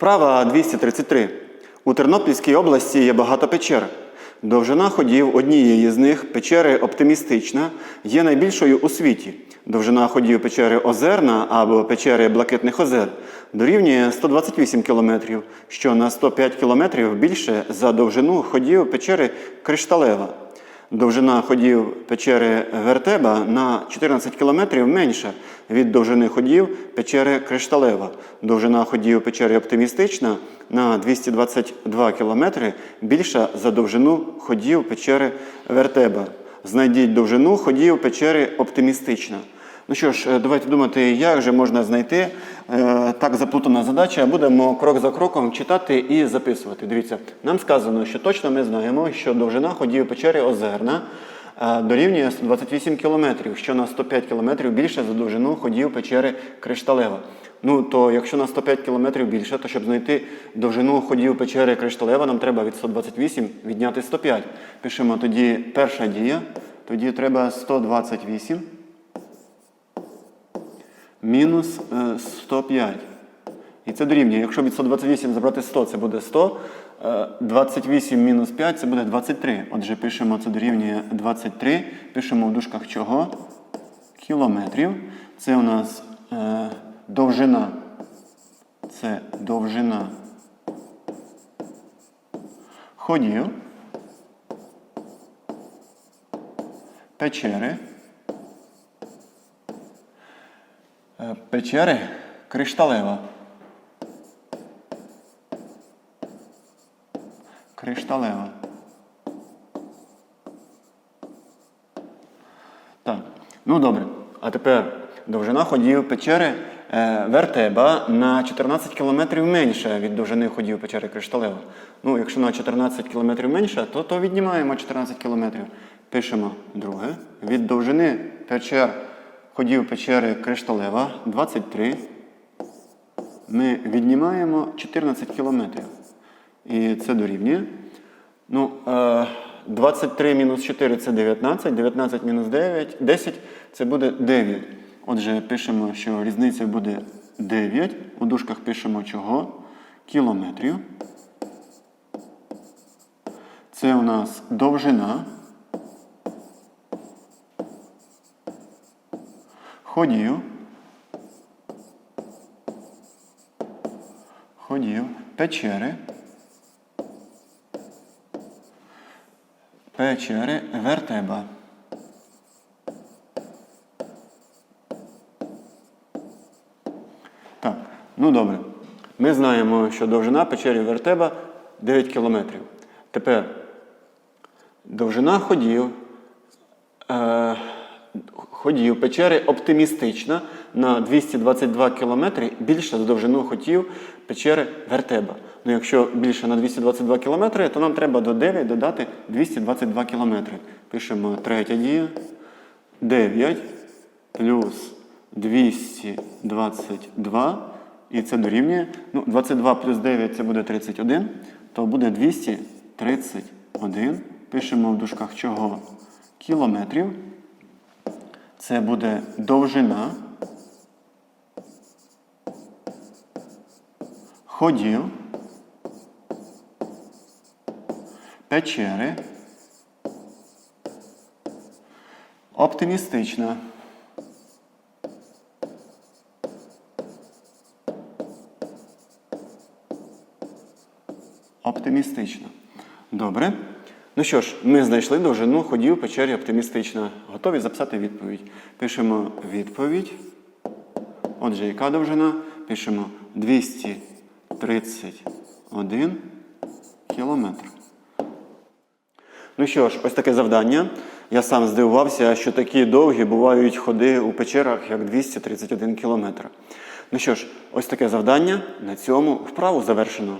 Вправа 233. У Тернопільській області є багато печер. Довжина ходів однієї з них, печери Оптимістична, є найбільшою у світі. Довжина ходів печери Озерна або печери Блакитних озер дорівнює 128 км, що на 105 км більше за довжину ходів печери Кришталева. Довжина ходів печери Вертеба на 14 км менша від довжини ходів печери Кришталева. Довжина ходів печери Оптимістична на 222 км більша за довжину ходів печери Вертеба. Знайдіть довжину ходів печери Оптимістична. Ну що ж, е, давайте думати, як же можна знайти е, так заплутана задача. Будемо крок за кроком читати і записувати. Дивіться, нам сказано, що точно ми знаємо, що довжина ходів печери Озерна е, дорівнює 128 км, що на 105 км більше за довжину ходів печери Кришталева. Ну, то якщо на 105 км більше, то щоб знайти довжину ходів печери Кришталева, нам треба від 128 відняти 105. Пишемо тоді перша дія, тоді треба 128 мінус е, 105. І це дорівнює. Якщо від 128 забрати 100, це буде 100. Е, 28 мінус 5 це буде 23. Отже, пишемо це дорівнює 23. Пишемо в дужках чого? Кілометрів. Це у нас е, довжина. Це довжина ходів. Печери. Е, Печери кришталева. Кришталева. Так. Ну добре. А тепер довжина ходів печери е, Вертеба на 14 км менша від довжини ходів печери Кришталева. Ну, якщо на 14 км менша, то, то віднімаємо 14 км. Пишемо друге. Від довжини печер ходів печери Кришталева 23. Ми віднімаємо 14 кілометрів. І це дорівнює. Ну, е, 23 мінус 4 це 19, 19 мінус 9, 10 це буде 9. Отже, пишемо, що різниця буде 9. У дужках пишемо чого? Кілометрів. Це у нас довжина. Ходів. Ходів. Печери. Печери вертеба. Так, ну добре. Ми знаємо, що довжина печері вертеба 9 кілометрів. Тепер довжина ходів. Е, ходів печери оптимістична на 222 км більше за довжину хотів печери Вертеба. Ну, якщо більше на 222 км, то нам треба до 9 додати 222 км. Пишемо третя дія. 9 плюс 222. І це дорівнює. Ну, 22 плюс 9 це буде 31, то буде 231. Пишемо в дужках чого? Кілометрів. Це буде довжина ходів печери оптимістична. Оптимістична. Добре. Ну що ж, ми знайшли довжину ходів печері оптимістична. Готові записати відповідь. Пишемо відповідь. Отже, яка довжина? Пишемо 231 кілометр. Ну що ж, ось таке завдання. Я сам здивувався, що такі довгі бувають ходи у печерах, як 231 кілометр. Ну що ж, ось таке завдання. На цьому вправу завершено.